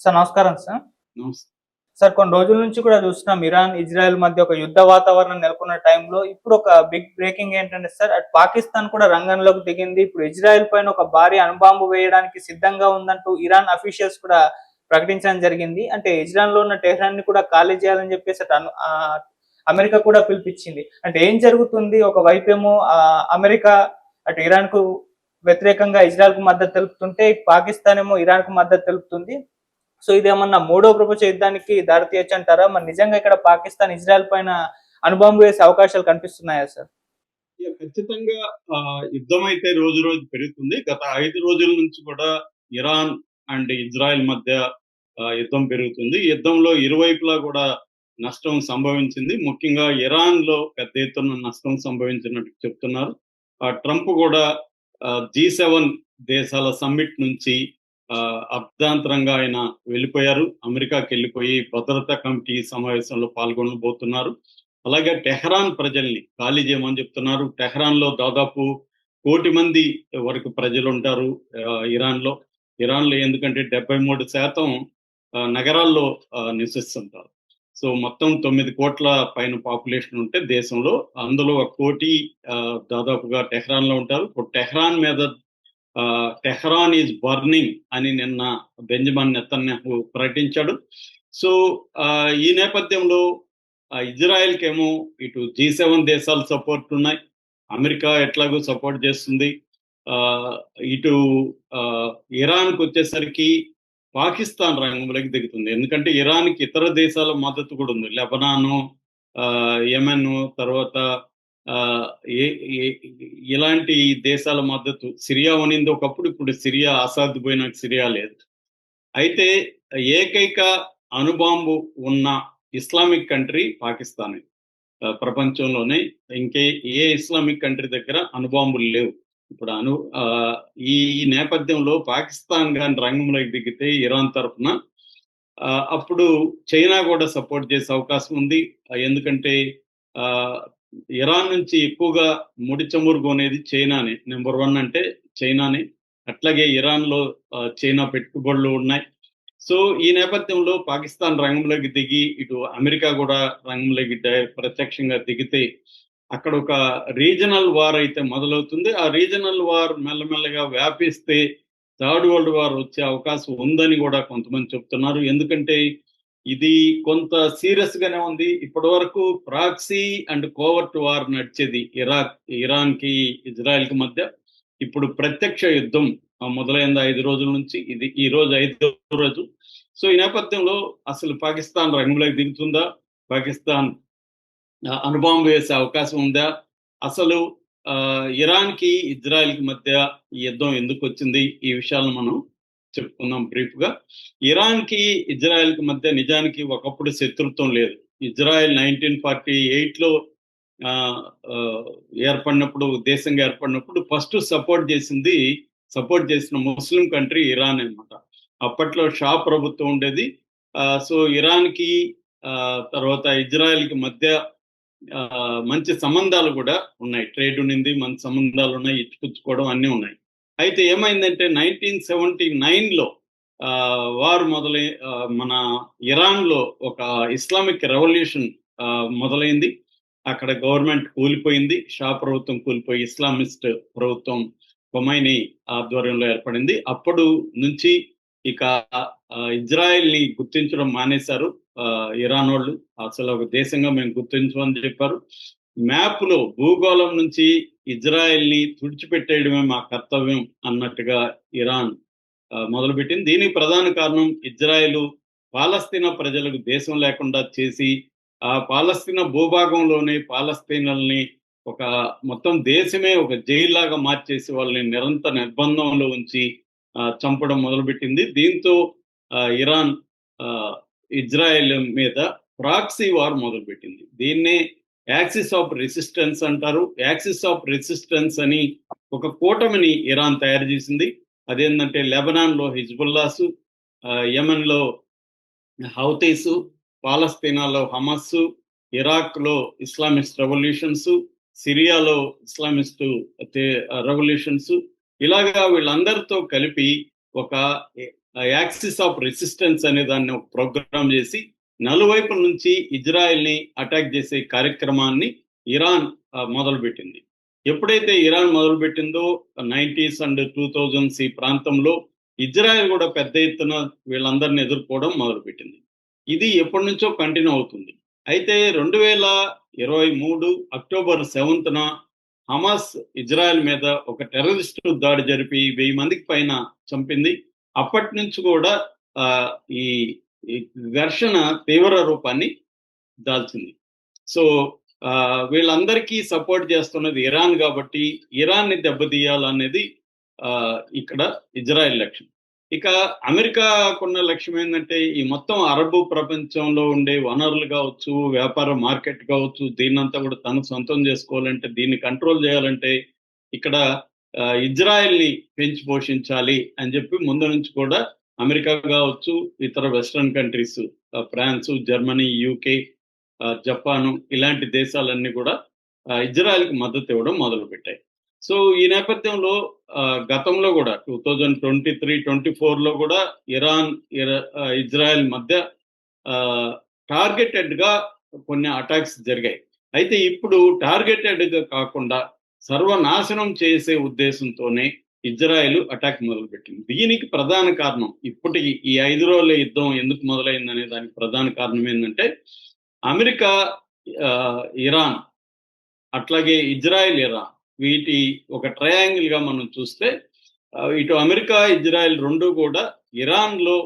Sir నమస్కారం sir. Sir కొన్ని రోజుల నుంచి కూడా చూస్తున్నాం ఇరాన్ ఇజ్రాయెల్ మధ్య ఒక యుద్ధ వాతావరణం నెలకొన్న టైంలో ఇప్పుడు ఒక బిగ్ బ్రేకింగ్ ఏంటంటే సార్ అటు పాకిస్తాన్ కూడా రంగంలోకి దిగింది. ఇప్పుడు ఇజ్రాయెల్ పైన ఒక భారీ అణుబాంబు వేయడానికి సిద్ధంగా ఉందంటూ ఇరాన్ అఫీషియల్స్ కూడా ప్రకటించడం జరిగింది. అంటే ఇజ్రాయెల్లో ఉన్న టెహ్రాన్ని కూడా ఖాళీ చేయాలని చెప్పేసి అమెరికా కూడా పిలిపించింది. అంటే ఏం జరుగుతుంది? ఒక వైపేమో ఆ, అమెరికా అటు ఇరాన్కు వ్యతిరేకంగా ఇజ్రాయెల్కు మద్దతు తెలుపుతుంటే పాకిస్తాన్ ఏమో ఇరాన్కు మద్దతు తెలుపుతుంది. సో ఇదేమన్నా మూడో ప్రపంచ యుద్ధానికి దారితీయచ్చు అంటారా? మరి నిజంగా ఇక్కడ పాకిస్తాన్ ఇజ్రాయెల్ పైన అనుభవం వేసే అవకాశాలు కనిపిస్తున్నాయా సార్? ఖచ్చితంగా ఆ, యుద్ధం అయితే రోజు రోజు పెరుగుతుంది. గత ఐదు రోజుల నుంచి కూడా ఇరాన్ అండ్ ఇజ్రాయెల్ మధ్య యుద్ధం పెరుగుతుంది. యుద్ధంలో ఇరువైపులా కూడా నష్టం సంభవించింది. ముఖ్యంగా ఇరాన్లో పెద్ద ఎత్తున నష్టం సంభవించినట్టు చెప్తున్నారు. ఆ, ట్రంప్ కూడా జీ సెవెన్ దేశాల సమ్మిట్ నుంచి అర్ధాంతరంగా ఆయన వెళ్ళిపోయారు. అమెరికాకి వెళ్ళిపోయి భద్రతా కమిటీ సమావేశంలో పాల్గొనబోతున్నారు. అలాగే టెహ్రాన్ ప్రజల్ని ఖాళీ చేయమని చెప్తున్నారు. టెహ్రాన్లో దాదాపు కోటి మంది వరకు ప్రజలు ఉంటారు ఇరాన్లో ఇరాన్లో ఎందుకంటే డెబ్బై మూడు శాతం ఆ, నగరాల్లో ఆ, నివసిస్తుంటారు. సో మొత్తం తొమ్మిది కోట్ల పైన పాపులేషన్ ఉంటే దేశంలో అందులో ఒక కోటి ఆ, దాదాపుగా టెహ్రాన్లో ఉంటారు టెహ్రాన్ మీద టెహ్రాన్ ఈజ్ బర్నింగ్ అని నిన్న బెంజమిన్ నెతన్యాహు ప్రకటించాడు. సో ఈ నేపథ్యంలో ఇజ్రాయెల్కేమో ఏమో ఇటు జీ సెవెన్ దేశాలు సపోర్ట్ ఉన్నాయి. అమెరికా ఎట్లాగో సపోర్ట్ చేస్తుంది. ఇటు ఇరాన్కి వచ్చేసరికి పాకిస్తాన్ రంగంలోకి దిగుతుంది. ఎందుకంటే ఇరాన్కి ఇతర దేశాల మద్దతు కూడా ఉంది. లెబనాను ఆ, యెమెన్ తర్వాత ఇలాంటి దేశాల మద్దతు సిరియా ఉనింది ఒకప్పుడు ఇప్పుడు సిరియా అసాద్ పోయిన సిరియా లేదు. అయితే ఏకైక అణుబాంబు ఉన్న ఇస్లామిక్ కంట్రీ పాకిస్తాన్. ప్రపంచంలోనే ఇంకే ఏ ఇస్లామిక్ కంట్రీ దగ్గర అణుబాంబులు లేవు. ఇప్పుడు అను ఆ, ఈ నేపథ్యంలో పాకిస్తాన్ కానీ రంగంలోకి దిగితే ఇరాన్ తరఫున అప్పుడు చైనా కూడా సపోర్ట్ చేసే అవకాశం ఉంది. ఎందుకంటే ఇరాన్ నుంచి ఎక్కువగా ముడి చమురు అనేది చైనాని. నెంబర్ వన్ అంటే చైనాని. అట్లాగే ఇరాన్లో చైనా పెట్టుబడులు ఉన్నాయి. సో ఈ నేపథ్యంలో పాకిస్తాన్ రంగంలోకి దిగి ఇటు అమెరికా కూడా రంగంలోకి ప్రత్యక్షంగా దిగితే అక్కడ ఒక రీజనల్ వార్ అయితే మొదలవుతుంది. ఆ రీజనల్ వార్ మెల్లమెల్లగా వ్యాపిస్తే థర్డ్ వరల్డ్ వార్ వచ్చే అవకాశం ఉందని కూడా కొంతమంది చెప్తున్నారు. ఎందుకంటే ఇది కొంత సీరియస్ గానే ఉంది. ఇప్పటి వరకు ప్రాక్సీ అండ్ కోవర్ట్ వార్ నడిచేది ఇరాక్ ఇరాన్కి ఇజ్రాయెల్కి మధ్య. ఇప్పుడు ప్రత్యక్ష యుద్ధం మొదలైంది ఐదు రోజుల నుంచి. ఇది ఈ రోజు ఐదో రోజు. సో ఈ నేపథ్యంలో అసలు పాకిస్తాన్ రంగంలోకి దిగుతుందా? పాకిస్తాన్ అనుభవం వేసే అవకాశం ఉందా? అసలు ఆ, ఇరాన్కి ఇజ్రాయెల్కి మధ్య ఈ యుద్ధం ఎందుకు వచ్చింది? ఈ విషయాలను మనం చెప్పుకుందాం బ్రీఫ్గా ఇరాన్కి ఇజ్రాయెల్కి మధ్య నిజానికి ఒకప్పుడు శత్రుత్వం లేదు. ఇజ్రాయెల్ నైన్టీన్ ఫార్టీ ఎయిట్లో ఆ, ఏర్పడినప్పుడు దేశంగా ఏర్పడినప్పుడు ఫస్ట్ సపోర్ట్ చేసింది సపోర్ట్ చేసిన ముస్లిం కంట్రీ ఇరాన్ అన్నమాట. అప్పట్లో షా ప్రభుత్వం ఉండేది. ఆ, సో ఇరాన్కి తర్వాత ఇజ్రాయెల్కి మధ్య ఆ, మంచి సంబంధాలు కూడా ఉన్నాయి. ట్రేడ్ ఉన్నింది మంచి సంబంధాలు ఉన్నాయి ఇచ్చిపుచ్చుకోవడం అన్నీ ఉన్నాయి. అయితే ఏమైందంటే నైన్టీన్ సెవెంటీ నైన్లో వారు మొదలై ఆ, మన ఇరాన్లో ఒక ఇస్లామిక్ రెవల్యూషన్ ఆ, మొదలైంది. అక్కడ గవర్నమెంట్ కూలిపోయింది. షా ప్రభుత్వం కూలిపోయి ఇస్లామిస్ట్ ప్రభుత్వం కొమైని ఆధ్వర్యంలో ఏర్పడింది. అప్పుడు నుంచి ఇక ఇజ్రాయెల్ని గుర్తించడం మానేశారు. ఆ, ఇరాన్ వాళ్ళు అసలు ఒక దేశంగా మేము గుర్తించమని చెప్పారు. మ్యాప్లో భూగోళం నుంచి ఇజ్రాయెల్ని తుడిచిపెట్టేయడమే మా కర్తవ్యం అన్నట్టుగా ఇరాన్ మొదలుపెట్టింది. దీనికి ప్రధాన కారణం ఇజ్రాయెల్ పాలస్తీనా ప్రజలకు దేశం లేకుండా చేసి ఆ పాలస్తీనా భూభాగంలోనే పాలస్తీనల్ని ఒక మొత్తం దేశమే ఒక జైల్లాగా మార్చేసి వాళ్ళని నిరంతర నిర్బంధంలో ఉంచి చంపడం మొదలుపెట్టింది. దీంతో ఇరాన్ ఇజ్రాయెల్ మీద ప్రాక్సీ వార్ మొదలుపెట్టింది. దీన్నే యాక్సిస్ ఆఫ్ రెసిస్టెన్స్ అంటారు. యాక్సిస్ ఆఫ్ రెసిస్టెన్స్ అని ఒక కూటమిని ఇరాన్ తయారు చేసింది. అదేంటంటే లెబనాన్లో హిజ్బుల్లాసు యమన్లో హౌతీసు పాలస్తీనాలో హమస్సు ఇరాక్లో ఇస్లామిస్ట్ రెవల్యూషన్స్ సిరియాలో ఇస్లామిస్ట్ రెవల్యూషన్స్. ఇలాగా వీళ్ళందరితో కలిపి ఒక యాక్సిస్ ఆఫ్ రెసిస్టెన్స్ అనే దాన్ని ఒక ప్రోగ్రామ్ చేసి నలువైపుల నుంచి ఇజ్రాయెల్ని అటాక్ చేసే కార్యక్రమాన్ని ఇరాన్ మొదలుపెట్టింది. ఎప్పుడైతే ఇరాన్ మొదలుపెట్టిందో నైంటీస్ అండ్ టూ థౌజండ్స్ ఈ ప్రాంతంలో ఇజ్రాయెల్ కూడా పెద్ద ఎత్తున వీళ్ళందరిని ఎదుర్కోవడం మొదలుపెట్టింది. ఇది ఎప్పటి నుంచో కంటిన్యూ అవుతుంది. అయితే రెండు వేల ఇరవై మూడు అక్టోబర్ సెవెంత్న హమాస్ ఇజ్రాయెల్ మీద ఒక టెర్రరిస్టు దాడి జరిపి వెయ్యి మందికి పైన చంపింది. అప్పటి నుంచి కూడా ఈ ఈ ఘర్షణ తీవ్ర రూపాన్ని దాల్చింది. సో ఆ, వీళ్ళందరికీ సపోర్ట్ చేస్తున్నది ఇరాన్ కాబట్టి ఇరాన్ని దెబ్బతీయాలనేది ఆ, ఇక్కడ ఇజ్రాయెల్ లక్ష్యం. ఇక అమెరికాకున్న లక్ష్యం ఏంటంటే ఈ మొత్తం అరబు ప్రపంచంలో ఉండే వనరులు కావచ్చు వ్యాపార మార్కెట్ కావచ్చు దీన్నంతా కూడా తను సొంతం చేసుకోవాలంటే దీన్ని కంట్రోల్ చేయాలంటే ఇక్కడ ఇజ్రాయెల్ని పెంచి పోషించాలి అని చెప్పి ముందు నుంచి కూడా అమెరికా కావచ్చు ఇతర western countries France Germany UK Japan ఇలాంటి దేశాలన్నీ కూడా ఇజ్రాయెల్కి మద్దతు ఇవ్వడం మొదలుపెట్టాయి. సో ఈ నేపథ్యంలో గతంలో కూడా two thousand twenty three twenty ఫోర్లో కూడా ఇరాన్ ఇరా- ఇజ్రాయెల్ మధ్య టార్గెటెడ్గా కొన్ని అటాక్స్ జరిగాయి. అయితే ఇప్పుడు టార్గెటెడ్గా కాకుండా సర్వనాశనం చేసే ఉద్దేశంతోనే ఇజ్రాయెల్ అటాక్ మొదలుపెట్టింది. దీనికి ప్రధాన కారణం ఇప్పటికి ఈ ఐదు రోజుల యుద్ధం ఎందుకు మొదలైందనే దానికి ప్రధాన కారణం ఏంటంటే అమెరికా ఆ, ఇరాన్ అట్లాగే ఇజ్రాయెల్ ఇరాన్ వీటి ఒక ట్రయాంగిల్గా మనం చూస్తే ఇటు అమెరికా ఇజ్రాయెల్ రెండు కూడా ఇరాన్లో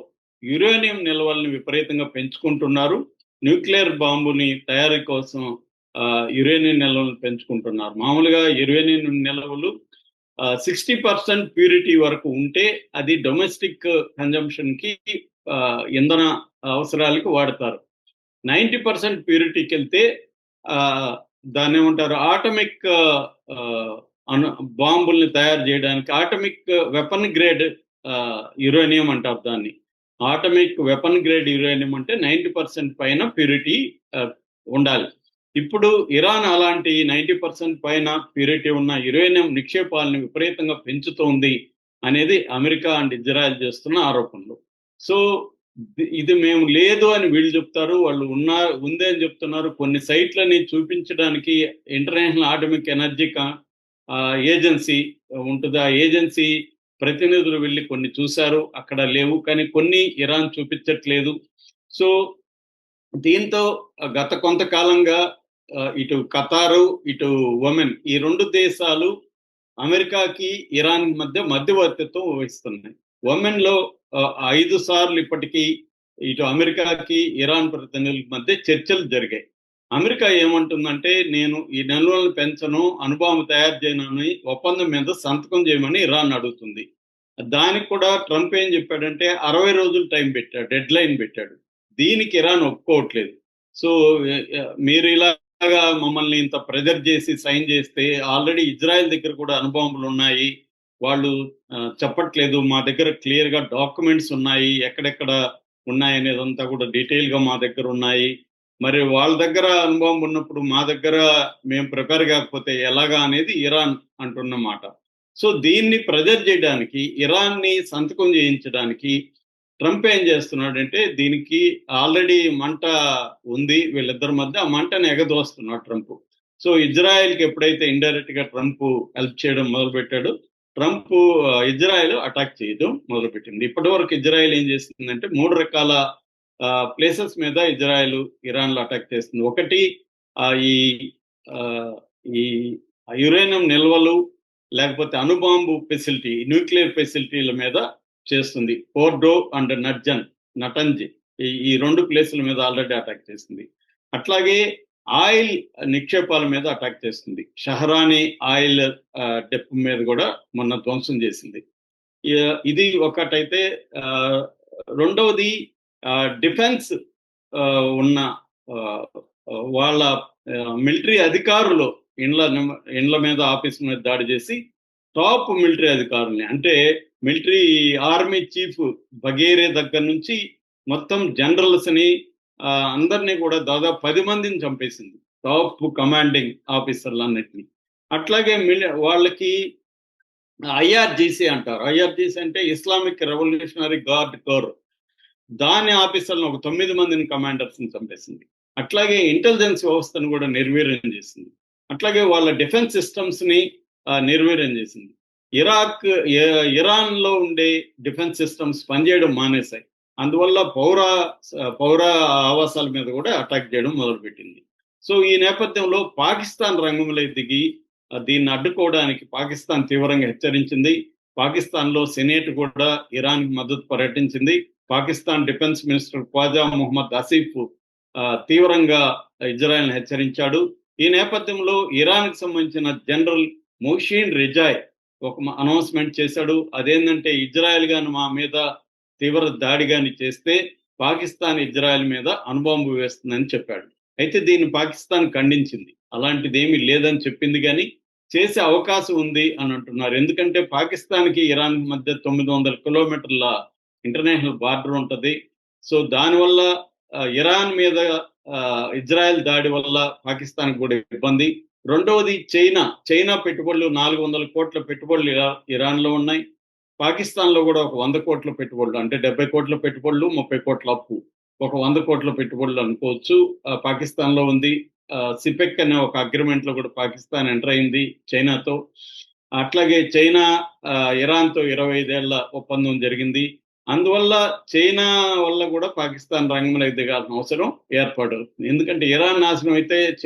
యురేనియం నిల్వల్ని విపరీతంగా పెంచుకుంటున్నారు. న్యూక్లియర్ బాంబుని తయారీ కోసం యురేనియం నిల్వలను పెంచుకుంటున్నారు. మామూలుగా యురేనియం నిల్వలు సిక్స్టీ పర్సెంట్ ప్యూరిటీ వరకు ఉంటే అది డొమెస్టిక్ కన్జంప్షన్కి ఇంధన అవసరాలకు వాడతారు. నైంటీ పర్సెంట్ ప్యూరిటీకి వెళ్తే ఆ, దాన్ని ఏమంటారు? ఆటమిక్ అను బాంబుల్ని తయారు చేయడానికి ఆటమిక్ వెపన్ గ్రేడ్ యురేనియం అంటారు దాన్ని. ఆటమిక్ వెపన్ గ్రేడ్ యురేనియం అంటే నైంటీ పర్సెంట్ పైన ప్యూరిటీ ఉండాలి. ఇప్పుడు ఇరాన్ అలాంటి నైంటీ పర్సెంట్ పైన ప్యూరిటీ ఉన్న యురేనియం నిక్షేపాలను విపరీతంగా పెంచుతోంది అనేది అమెరికా అండ్ ఇజ్రాయెల్ చేస్తున్న ఆరోపణలు. సో ఇది- మేము లేదు అని వీళ్ళు చెప్తారు వాళ్ళు ఉన్నా ఉంది అని చెప్తున్నారు. కొన్ని సైట్లని చూపించడానికి ఇంటర్నేషనల్ ఆటమిక్ ఎనర్జీ ఏజెన్సీ ఉంటుంది. ఆ ఏజెన్సీ ప్రతినిధులు వెళ్ళి కొన్ని చూశారు అక్కడ లేవు. కానీ కొన్ని ఇరాన్ చూపించట్లేదు. సో దీంతో గత కొంతకాలంగా ఇటు ఖతారు ఇటు ఒమెన్ ఈ రెండు దేశాలు అమెరికాకి ఇరాన్ మధ్య మధ్యవర్తిత్వం వహిస్తున్నాయి. ఒమెన్లో ఐదు సార్లు ఇప్పటికీ ఇటు అమెరికాకి ఇరాన్ ప్రతినిధుల మధ్య చర్చలు జరిగాయి. అమెరికా ఏమంటుందంటే నేను ఈ నిల్వలను పెంచను అనుభవం తయారు చేయనని ఒప్పందం మీద సంతకం చేయమని ఇరాన్ అడుగుతుంది. దానికి కూడా ట్రంప్ ఏం చెప్పాడంటే అరవై రోజులు టైం పెట్టాడు డెడ్ లైన్ పెట్టాడు. దీనికి ఇరాన్ ఒప్పుకోవట్లేదు. సో మీరు ఇలా ఇలాగా మమ్మల్ని ఇంత ప్రెజర్ చేసి సైన్ చేస్తే ఆల్రెడీ ఇజ్రాయెల్ దగ్గర కూడా అనుభవములు ఉన్నాయి. వాళ్ళు చెప్పట్లేదు. మా దగ్గర క్లియర్గా డాక్యుమెంట్స్ ఉన్నాయి. ఎక్కడెక్కడ ఉన్నాయి అనేదంతా కూడా డీటెయిల్గా మా దగ్గర ఉన్నాయి. మరి వాళ్ళ దగ్గర అనుభవం ఉన్నప్పుడు మా దగ్గర మేము ప్రిపేర్ కాకపోతే ఎలాగా అనేది ఇరాన్ అంటున్నమాట. సో దీన్ని ప్రెజర్ చేయడానికి ఇరాన్ని సంతకం చేయించడానికి ట్రంప్ ఏం చేస్తున్నాడంటే దీనికి ఆల్రెడీ మంట ఉంది వీళ్ళిద్దరి మధ్య ఆ మంటను ఎగదోస్తున్నాడు ట్రంప్. సో ఇజ్రాయెల్కి ఎప్పుడైతే ఇండైరెక్ట్గా ట్రంప్ హెల్ప్ చేయడం మొదలుపెట్టాడో ట్రంప్ ఇజ్రాయెల్ అటాక్ చేయడం మొదలుపెట్టింది. ఇప్పటి వరకు ఇజ్రాయెల్ ఏం చేస్తుందంటే మూడు రకాల ప్లేసెస్ మీద ఇజ్రాయెల్ ఇరాన్లో అటాక్ చేస్తుంది ఒకటి ఆ, ఈ ఈ యురేనియం నిల్వలు లేకపోతే అణుబాంబు ఫెసిలిటీ న్యూక్లియర్ ఫెసిలిటీల మీద చేస్తుంది. పోర్డో అండ్ నర్జన్ నటంజి ఈ రెండు ప్లేసుల మీద ఆల్రెడీ అటాక్ చేసింది అట్లాగే ఆయిల్ నిక్షేపాల మీద అటాక్ చేస్తుంది. షహరాని ఆయిల్ డెప్ మీద కూడా మొన్న ధ్వంసం చేసింది. ఇది ఒకటైతే రెండవది డిఫెన్స్ ఉన్న వాళ్ళ మిలిటరీ అధికారులు ఇండ్ల ఇండ్ల మీద ఆఫీస్ మీద దాడి చేసి టాప్ మిలిటరీ అధికారుల్ని అంటే మిలిటరీ ఆర్మీ చీఫ్ బగేరే దగ్గర నుంచి మొత్తం జనరల్స్ని అందరినీ కూడా దాదాపు పది మందిని చంపేసింది. టాప్ కమాండింగ్ ఆఫీసర్లు అట్లాగే మిలి వాళ్ళకి ఐఆర్జీసీ అంటారు. ఐఆర్జీసీ అంటే ఇస్లామిక్ రెవల్యూషనరీ గార్డ్ కోర్. దాని ఆఫీసర్లను ఒక తొమ్మిది మందిని కమాండర్స్ని చంపేసింది. అట్లాగే ఇంటెలిజెన్స్ వ్యవస్థను కూడా నిర్వీర్యం చేసింది. అట్లాగే వాళ్ళ డిఫెన్స్ సిస్టమ్స్ని నిర్వీర్యం చేసింది. ఇరాక్ ఇరాన్లో ఉండే డిఫెన్స్ సిస్టమ్స్ పనిచేయడం మానేశాయి. అందువల్ల పౌర పౌర ఆవాసాల మీద కూడా అటాక్ చేయడం మొదలుపెట్టింది. సో ఈ నేపథ్యంలో పాకిస్తాన్ రంగంలో దిగి దీన్ని అడ్డుకోవడానికి పాకిస్తాన్ తీవ్రంగా హెచ్చరించింది. పాకిస్తాన్లో సెనేట్ కూడా ఇరాన్కి మద్దతు ప్రకటించింది. పాకిస్తాన్ డిఫెన్స్ మినిస్టర్ ఖ్వాజా మొహమ్మద్ ఆసిఫ్ తీవ్రంగా ఇజ్రాయెల్ హెచ్చరించాడు. ఈ నేపథ్యంలో ఇరాన్కి సంబంధించిన జనరల్ మోషీన్ రిజాయ్ ఒక అనౌన్స్మెంట్ చేశాడు. అదేంటంటే ఇజ్రాయెల్ గాని మా మీద తీవ్ర దాడి గాని చేస్తే పాకిస్తాన్ ఇజ్రాయెల్ మీద అణుబాంబు వేస్తుందని చెప్పాడు. అయితే దీన్ని పాకిస్తాన్ ఖండించింది. అలాంటిది ఏమీ లేదని చెప్పింది కానీ చేసే అవకాశం ఉంది అని అంటున్నారు. ఎందుకంటే పాకిస్తాన్కి ఇరాన్ మధ్య తొమ్మిది వందల కిలోమీటర్ల ఇంటర్నేషనల్ బార్డర్ ఉంటుంది. సో దానివల్ల ఇరాన్ మీద ఇజ్రాయెల్ దాడి వల్ల పాకిస్తాన్ కూడా ఇబ్బంది. రెండవది చైనా. చైనా పెట్టుబడులు నాలుగు వందల కోట్ల పెట్టుబడులు ఇరా- ఇరాన్లో ఉన్నాయి. పాకిస్తాన్లో కూడా ఒక వంద కోట్ల పెట్టుబడులు అంటే డెబ్బై కోట్ల పెట్టుబడులు ముప్పై కోట్ల అప్పు. ఒక వంద కోట్ల పెట్టుబడులు అనుకోవచ్చు. పాకిస్తాన్లో పాకిస్తాన్లో ఉంది సిపెక్ అనే ఒక అగ్రిమెంట్లో కూడా పాకిస్తాన్ ఎంటర్ అయింది చైనాతో. అట్లాగే చైనా ఇరాన్తో ఇరాన్తో ఇరవై ఐదేళ్ళ ఒప్పందం జరిగింది. అందువల్ల చైనా వల్ల కూడా పాకిస్తాన్ రంగంలోకి దిగాల్సిన అవసరం ఏర్పడుతుంది ఎందుకంటే ఇరాన్ నాశనం అయితే